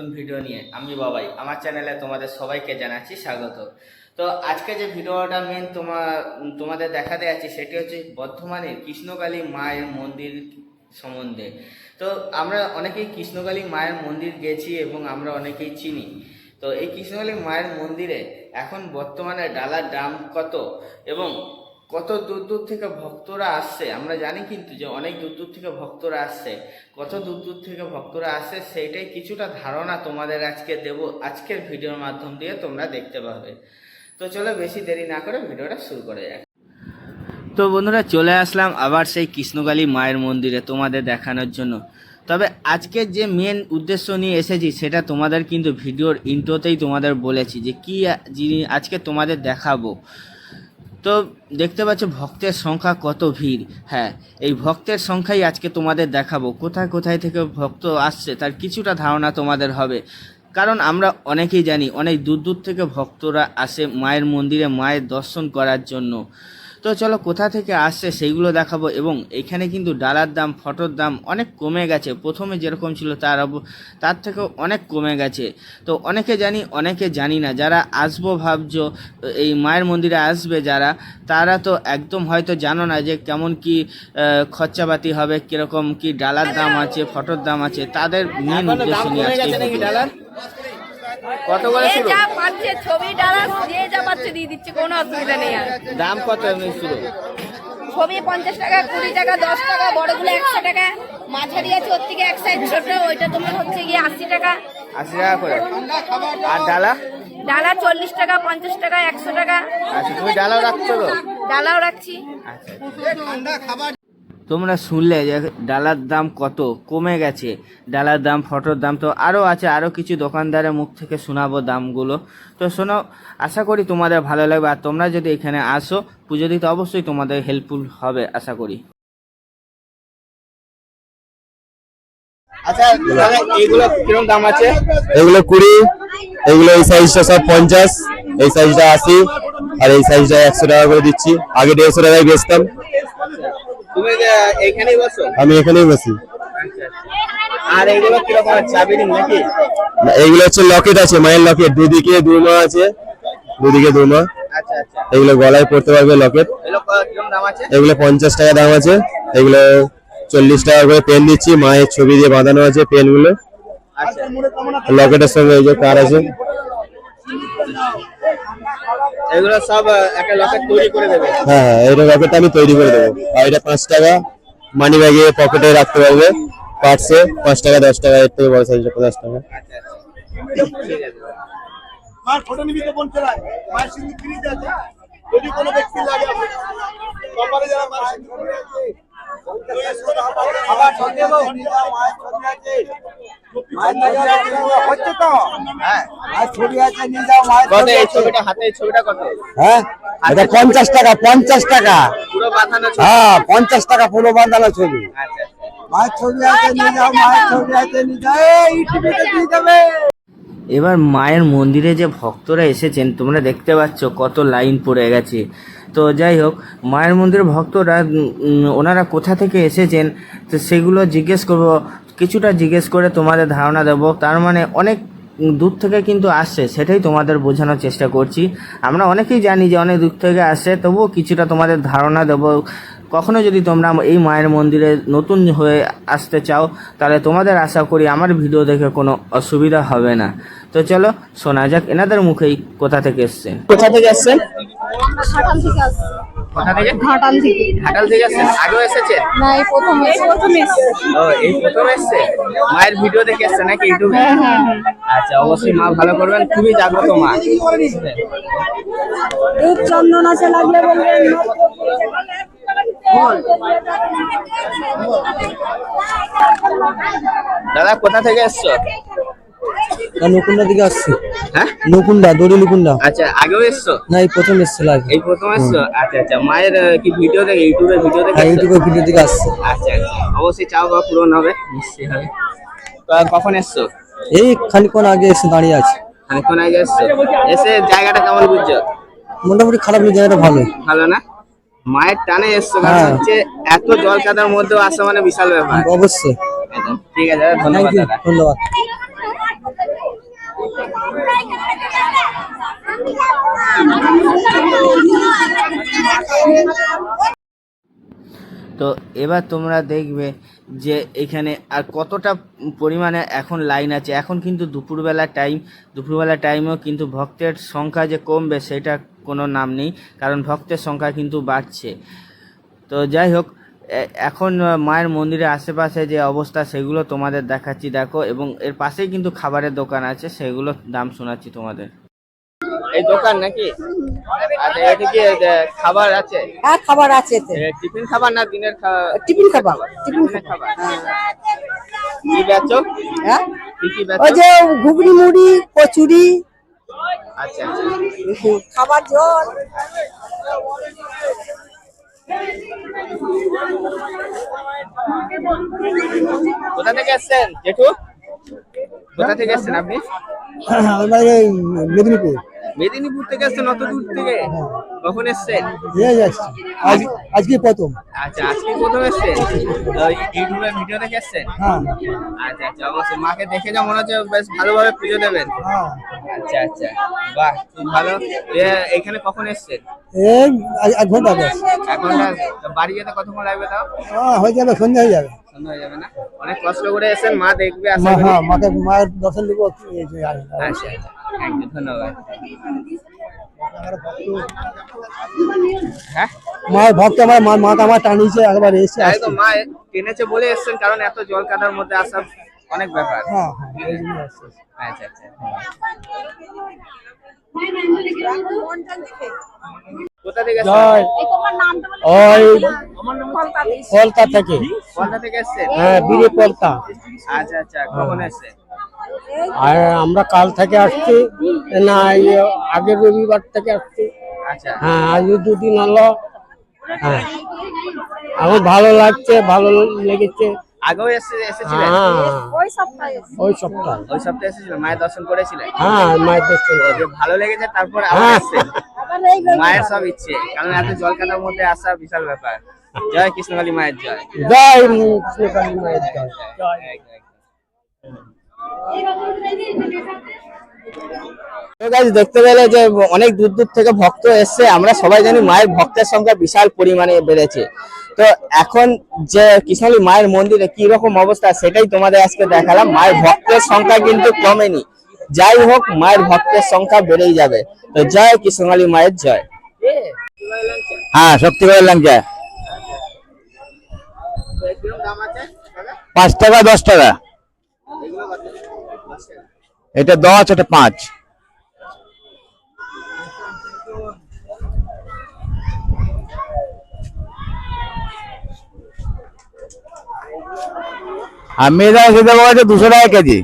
নতুন ভিডিও নিয়ে। আমি বাবাই। আমার চ্যানেলে তোমাদের সবাইকে জানাচ্ছি স্বাগত। তো আজকে যে ভিডিওটা মেন তোমার তোমাদের দেখাতে যাচ্ছি, সেটি হচ্ছে বর্ধমানের কৃষ্ণকালী মায়ের মন্দির সম্বন্ধে। তো আমরা অনেকেই কৃষ্ণকালী মায়ের মন্দির গেছি এবং আমরা অনেকেই চিনি। তো এই কৃষ্ণকালী মায়ের মন্দিরে এখন বর্তমানে ডালার দাম কত? এবং কত দূর দূর থেকে ভক্তরা আসছে আমরা জানি কিন্তু যে অনেক দূর দূর থেকে ভক্তরা আসছে কত দূর দূর থেকে ভক্তরা আসছে সেইটাই কিছুটা ধারণা তোমাদের আজকে দেব, আজকের ভিডিওর মাধ্যম দিয়ে তোমরা দেখতে পাবে। তো চলো বেশি দেরি না করে ভিডিওটা শুরু করে যাক। তো বন্ধুরা, চলে আসলাম আবার সেই কৃষ্ণকালী মায়ের মন্দিরে তোমাদের দেখানোর জন্য। তবে আজকের যে মেন উদ্দেশ্য নিয়ে এসেছি, সেটা তোমাদের কিন্তু ভিডিওর ইন্ট্রোতেই তোমাদের বলেছি যে কি আজকে তোমাদের দেখাবো। তো দেখতে পাচ্ছ ভক্তের সংখ্যা কত ভিড়। হ্যাঁ এই ভক্তের সংখ্যাই আজকে তোমাদের দেখাবো। কোথায় কোথায় থেকে ভক্ত আসছে তার কিছুটা ধারণা তোমাদের হবে। কারণ আমরা অনেকেই জানি, অনেক দূর দূর থেকে ভক্তরা আসে মায়ের মন্দিরে মায়ের দর্শন করার জন্য। তো চলো কোথা থেকে আসছে সেইগুলো দেখাবো এবং এখানে কিন্তু ডালার দাম ফটোর দাম অনেক কমে গেছে। প্রথমে যেরকম ছিল তার তার থেকেও অনেক কমে গেছে। তো অনেকে জানি অনেকে জানি না। যারা আসব ভাবছ এই মায়ের মন্দিরে আসবে যারা তারা তো একদম হয়তো জানো না যে কেমন কি খরচাপাতি হবে কীরকম কি ডালার দাম আছে ফটোর দাম আছে। তাদের মেন উদ্দেশ্য নিয়ে আজকে ভিডিও। কত করে শুরু যা পাচ্ছে ছবি ডালা যে যা পাচ্ছে দিয়ে দিচ্ছে কোনো অসুবিধা নেই আর। দাম কত এমনি শুরু ছবি পঞ্চাশ টাকা কুড়ি টাকা দশ টাকা বড়গুলো একশো টাকা মাঝারি আছে ওর থেকে এক সাইজ ছোট ওইটা তোমার হচ্ছে গিয়ে আশি টাকা। আশি টাকা করে। আর ডালা? ডালা চল্লিশ টাকা পঞ্চাশ টাকা একশো টাকা। আচ্ছা তুমি ডালাও রাখছো তো? ডালাও রাখছি। আচ্ছা। তোমরা শুনলে যে ডালার দাম কত? কমে গেছে। ডালার দাম ফটোর দাম তো আরও আছে আরও কিছু দোকানদারের মুখ থেকে শোনাবো দামগুলো। তো শোনো আশা করি তোমাদের ভালো লাগবে। আর তোমরা যদি এখানে আসো পুজো দিতে অবশ্যই তোমাদের হেল্পফুল হবে আশা করি। আচ্ছা এইগুলো কীরকম দাম আছে? এগুলো কুড়ি এগুলো এই সাইজটা সব পঞ্চাশ এই সাইজটা আশি আর এই সাইজটা একশো টাকা করে দিচ্ছি। আগে দেড়শো টাকায় বেচতাম। তুমি এখানেই বসো? আমি এখানেই বসি। আর এগুলো কীরকম চাবি নাকি? এইগুলো হচ্ছে লকেট আছে মায়ের লকেট। দুদিকে দুমা আছে। দুদিকে দুমা। আচ্ছা আচ্ছা। এগুলো গলায় পড়তে পারবে লকেট। এগুলো কীরকম দাম আছে? এগুলো পঞ্চাশ টাকা দাম আছে। এগুলো চল্লিশ টাকা করে পেন দিচ্ছি। মায়ের ছবি দিয়ে বাঁধানো আছে পেনগুলো। আচ্ছা। লকেটের সঙ্গে এই যে কার আছে। এগুলো সব একটা লকেট তৈরি করে দেবে। হ্যাঁ হ্যাঁ এইটা লকেটটা আমি তৈরি করে দেবো। আর এটা পাঁচ টাকা। মানি ব্যাগে পকেটে রাখতে পারবে। পার্সে পাঁচ টাকা দশ টাকা এর থেকে বড় সাইজটা পঞ্চাশ টাকা। মার ফটো নিবি তো চালায় মায়ের সিন্ধু ফ্রিজ আছে। যদি কোনো ব্যক্তি লাগে কপালে যারা মার সিন্ধু হ্যাঁ আর ছবি আছে নিয়ে যাও মায়ের কত? এই ছবিটা হাতে এই ছবিটা কত? হ্যাঁ? এটা পঞ্চাশ টাকা পঞ্চাশ টাকা। ছবি? হ্যাঁ পঞ্চাশ টাকা পুরো বাঁধানো ছবি। আচ্ছা আচ্ছা। মায়ের ছবি আছে নিয়ে যাও মায়ের ছবি আছে নিয়ে যাও। এই টিভিতে দিয়ে দেবে এবার মায়ের মন্দিরে যে ভক্তরা এসেছেন তোমরা দেখতে পাচ্ছ কত লাইন পড়ে গেছে। তো যাই হোক, মায়ের মন্দিরের ভক্তরা ওনারা কোথা থেকে এসেছেন, তো সেগুলো জিজ্ঞেস করব। কিছুটা জিজ্ঞেস করে তোমাদের ধারণা দেবো। তার মানে অনেক দূর থেকে কিন্তু আসছে, সেটাই তোমাদের বোঝানোর চেষ্টা করছি। আমরা অনেকেই জানি যে অনেক দূর থেকে আসছে, তবুও কিছুটা তোমাদের ধারণা দেবো। কখনো যদি তোমরা এই মায়ের মন্দিরে নতুন হয়ে আসতে চাও, তাহলে তোমাদের আশা করি আমার ভিডিও দেখে কোনো অসুবিধা হবে না। তো চলো শোনা যাক এনাদের মুখেই কোথা থেকে এসছেন কোথা থেকে এসছেন ঘাটাল থেকে আসছি? কোথা থেকে? ঘাটাল থেকে। ঘাটাল থেকে এসছেন আগেও এসেছেন না এই প্রথম প্রথম ও এই প্রথম এসছে? মায়ের ভিডিও দেখে এসছে নাকি ইউটিউবে? আচ্ছা অবশ্যই মা ভালো করবেন খুবই জাগ্রত মা। এই চন্দন আছে লাগলে বলবেন। দাদা কোথা থেকে এসছো? নকুন্ডা দিকে আসছি। হ্যাঁ? নকুন্ডা দড়ি নকুন্ডা আচ্ছা আগেও এসছো? না এই প্রথম এই প্রথম এসছো? আচ্ছা আচ্ছা মায়ের কি ভিডিও দেখে ইউটিউবে ভিডিও দেখে ইউটিউবে ভিডিও আসছে। আচ্ছা আচ্ছা অবশ্যই চাও বা পূরণ হবে। নিশ্চয়ই হবে। তো কখন এসছো? এই খানিকক্ষণ আগে এসে দাঁড়িয়ে আছে। খানিকক্ষণ আগে এসছো? এসে জায়গাটা কেমন বুঝছ? মোটামুটি খারাপ জায়গাটা ভালো ভালো না? মায়ের টানে এসছো কারণ হ্যাঁ। হচ্ছে এত জল কাদার মধ্যেও আসা মানে বিশাল ব্যাপার। অবশ্যই। ঠিক আছে ধন্যবাদ ধন্যবাদ। তো এবার তোমরা দেখবে যে এখানে আর কতটা পরিমাণে এখন লাইন আছে। এখন কিন্তু দুপুরবেলা টাইম, দুপুরবেলা টাইমেও কিন্তু ভক্তের সংখ্যা যে কমবে সেটা কোনো নাম নেই, কারণ ভক্তের সংখ্যা কিন্তু বাড়ছে। তো যাই হোক এখন মায়ের মন্দিরের আশেপাশে যে অবস্থা সেগুলো তোমাদের দেখাচ্ছি দেখো এবং এর পাশেই কিন্তু খাবারের দোকান আছে সেগুলো দাম শোনাচ্ছি তোমাদের। এই দোকান নাকি? আচ্ছা এটা কি খাবার আছে? হ্যাঁ খাবার আছে টিফিন খাবার না দিনের খাবার টিফিন খাবার টিফিন খাবার। কি বেচো? হ্যাঁ? ওই যে ঘুগনি মুড়ি কচুরি। আচ্ছা আচ্ছা। খাবার জল। কোথা থেকে এসেছেন জেঠু? কোথা থেকে এসেছেন আপনি? মেদিনীপুর। মেদিনীপুর থেকে এসেছেন অত দূর থেকে? কখন এসেছেন? আজকে প্রথম। আচ্ছা আজকে প্রথম এসেছেন? ওই ইউটিউবের ভিডিও দেখে এসেছেন হ্যাঁ। আচ্ছা আচ্ছা অবশ্যই। মাকে দেখে যা মনে হচ্ছে বেশ ভালোভাবে পুজো দেবেন। হ্যাঁ। আচ্ছা আচ্ছা। বাহ খুব ভালো। এখানে কখন এসেছেন? এক ঘণ্টা এক ঘণ্টা বাড়ি যেতে কতক্ষণ লাগবে তাও? হ্যাঁ যাবে সন্ধ্যা হয়ে যাবে। সন্ধ্যা হয়ে যাবে না? অনেক কষ্ট করে এসেছেন মা দেখবে আশা করি। হ্যাঁ মাকে মায়ের দর্শন দেবো। আচ্ছা আচ্ছা। থ্যাংক ইউ ধন্যবাদ। হ্যাঁ? মায়ের ভক্ত আমার মা মাকে আমার টানিয়েছে একবার এসে আসছে। একদম মা টেনেছে বলে এসেছেন কারণ এত জল কাদার মধ্যে আসা অনেক ব্যাপার। হ্যাঁ হ্যাঁ আসছে। আচ্ছা আচ্ছা কোথা থেকে হ্যাঁ বীরে কলকা আচ্ছা আচ্ছা কখন আর আমরা কাল থেকে আসছি। না আগের রবিবার থেকে আসছি। আচ্ছা। হ্যাঁ আজ দুদিন হলো। হ্যাঁ। আমার ভালো লাগছে ভালো লেগেছে। আগেও এসে এসেছিলেন হ্যাঁ। ওই সপ্তাহে ওই সপ্তাহ। ওই সপ্তাহে এসেছিলেন মায়ের দর্শন করেছিলেন হ্যাঁ মায়ের দর্শন ভালো লেগেছে তারপর আবার হ্যাঁ। এসেছেন মায়ের সব ইচ্ছে কারণ এত জল কাদার মধ্যে আসা বিশাল ব্যাপার। জয় কৃষ্ণকালী মায়ের জয়। জয় কৃষ্ণকালী মায়ের জয়। জয় দেখতে পেলে যে অনেক দূর দূর থেকে ভক্ত এসছে, আমরা সবাই জানি মায়ের ভক্তের সংখ্যা বিশাল পরিমাণে বেড়েছে। তো এখন যে কৃষ্ণলী মায়ের মন্দিরে কি রকম অবস্থা সেটাই তোমাদের আজকে দেখালাম। মায়ের ভক্তের সংখ্যা কিন্তু কমেনি। যাই হোক, মায়ের ভক্তের সংখ্যা বেড়েই যাবে। তো জয় কৃষ্ণকালী মায়ের জয়। হ্যাঁ শক্তি করে লাগছে পাঁচ টাকা, দশ টাকা। এটা দশ, এটা পাঁচ। আর মেয়েরা সেটা বলছে দুশো টাকা কেজি।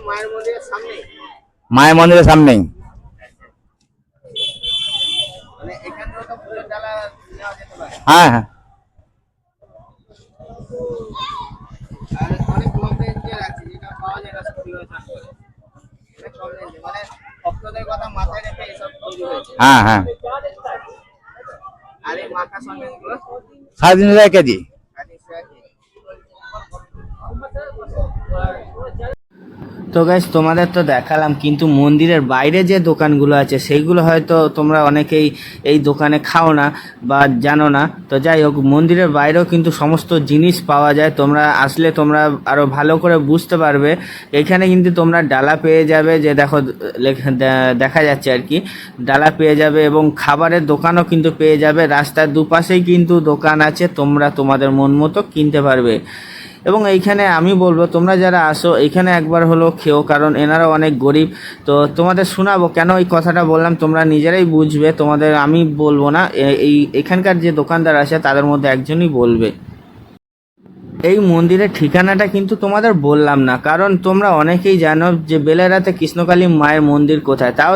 মায়ের মন্দিরের সামনে। সামনেই মানে হ্যাঁ হ্যাঁ আর অনেক কম রেঞ্জের আছে যেটা পাওয়া যায় না স্কুলে চাষ করে অনেক কম রেঞ্জে মানে ভক্তদের কথা মাথায় রেখে এসব তৈরি হয়েছে হ্যাঁ হ্যাঁ। সাড়ে তিনশো টাকা কেজি। তো গাইস তোমাদের তো দেখালাম, কিন্তু মন্দিরের বাইরে যে দোকানগুলো আছে, সেইগুলো হয়তো তোমরা অনেকেই এই দোকানে খাও না বা জানো না। তো যাই হোক, মন্দিরের বাইরেও কিন্তু সমস্ত জিনিস পাওয়া যায়। তোমরা আসলে তোমরা আরও ভালো করে বুঝতে পারবে। এখানে কিন্তু তোমরা ডালা পেয়ে যাবে, যে দেখো দেখা যাচ্ছে আর কি। ডালা পেয়ে যাবে এবং খাবারের দোকানও কিন্তু পেয়ে যাবে। রাস্তার দুপাশেই কিন্তু দোকান আছে, তোমরা তোমাদের মন মতো কিনতে পারবে। এবং এইখানে আমি বলব, তোমরা যারা আসো, এইখানে একবার হলো খেও, কারণ এনারা অনেক গরিব। তো তোমাদের শোনাবো, কেন এই কথাটা বললাম? তোমরা নিজেরাই বুঝবে, তোমাদের আমি বলব না। এই, এখানকার যে দোকানদার আছে, তাদের মধ্যে একজনই বলবে। এই মন্দিরের ঠিকানাটা কিন্তু তোমাদের বললাম না, কারণ তোমরা অনেকেই জানো যে বেলেরাতে কৃষ্ণকালী মায়ের মন্দির কোথায়। তাও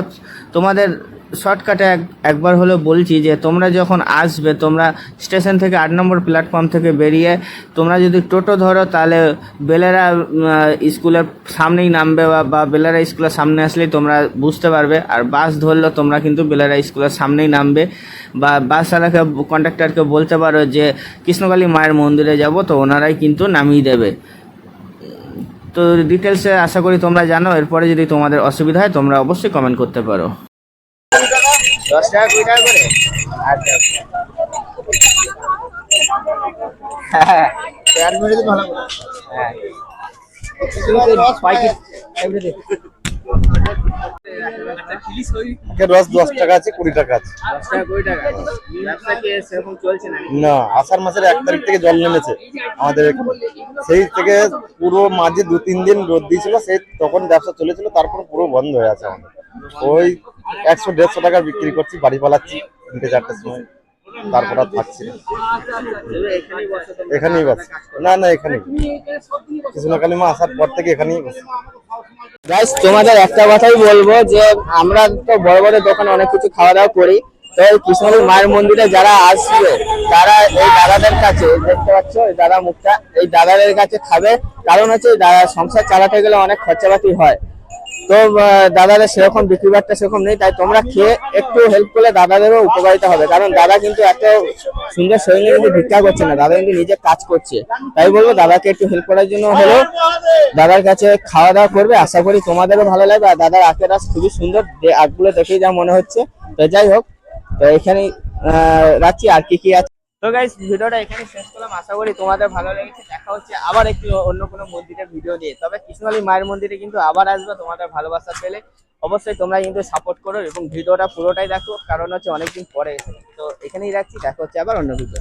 তোমাদের শর্টকাটে এক, একবার হলো বলছি যে তোমরা যখন আসবে, তোমরা স্টেশন থেকে আট নম্বর প্ল্যাটফর্ম থেকে বেরিয়ে তোমরা যদি টোটো ধরো, তাহলে বেলেরা স্কুলের সামনেই নামবে বা- বেলেরা স্কুলের সামনে আসলেই তোমরা বুঝতে পারবে। আর বাস ধরলে, তোমরা কিন্তু বেলেরা স্কুলের সামনেই নামবে। বা বাস চালকে কন্ডাক্টরকে বলতে পারো যে, কৃষ্ণকালী মায়ের মন্দিরে যাব, তো ওনারাই কিন্তু নামিয়ে দেবে। তো ডিটেলসে আশা করি তোমরা জানো, এরপরে যদি তোমাদের অসুবিধা হয়, তোমরা অবশ্যই কমেন্ট করতে পারো। দশ টাকা কুড়ি টাকা করে? আচ্ছা হ্যাঁ ভালো হ্যাঁ। রস দশ টাকা। আছে কুড়ি টাকা আছে। দশ টাকা কুড়ি টাকা। ব্যবসা কি সেরকম চলছে না না আষাঢ় মাসের এক তারিখ থেকে জল নেমেছে আমাদের সেই থেকে পুরো মাঝে দু তিন দিন রোদ দিয়েছিল সেই তখন ব্যবসা চলেছিল তারপর পুরো বন্ধ হয়ে আছে আমাদের। ওই একশো দেড়শো টাকা বিক্রি করছি, বাড়ি পালাচ্ছি, তিনটে চারটের সময়। তারপর থাকছি এখানেই বসে। না না, এখানেই। কৃষ্ণকালী মা আসার পর থেকে এখানেই বসে। গাইস তোমাদের একটা কথাই বলব যে, আমরা তো বড় বড় দোকানে অনেক কিছু খাওয়া দাওয়া করি। তো এই কৃষ্ণপুর মায়ের মন্দিরে যারা আসবে, তারা এই দাদাদের কাছে, দেখতে পাচ্ছ, এই দাদা মুখটা, এই দাদাদের কাছে খাবে। কারণ হচ্ছে দাদা সংসার চালাতে গেলে অনেক খরচাপাতি হয়। তো দাদাদের সেরকম বিক্রি বাট্টা সেরকম নেই তাই তোমরা খেয়ে একটু হেল্প করলে দাদাদেরও উপকারিতা হবে। কারণ দাদা কিন্তু এত সুন্দর শরীরে কিন্তু ভিক্ষা করছে না দাদা কিন্তু নিজে কাজ করছে। তাই বলব দাদাকে একটু হেল্প করার জন্য হলো দাদার কাছে খাওয়া দাওয়া করবে আশা করি তোমাদেরও ভালো লাগবে আর দাদার আখের রাস খুবই সুন্দর যে আখগুলো দেখেই যা মনে হচ্ছে। তো যাই হোক তো এখানেই আহ, রাখছি আর কি কি আছে? তো গাইস ভিডিওটা এখানে শেষ করলাম। আশা করি তোমাদের ভালো লেগেছে। দেখা হচ্ছে আবার একটি অন্য কোনো মন্দিরের ভিডিও নিয়ে। তবে কৃষ্ণালী মায়ের মন্দিরে কিন্তু আবার আসবে তোমাদের ভালোবাসা পেলে। অবশ্যই তোমরা কিন্তু সাপোর্ট করো এবং ভিডিওটা পুরোটাই দেখো, কারণ হচ্ছে অনেকদিন পরে এসে তো এখানেই রাখছি। দেখা হচ্ছে আবার অন্য ভিডিও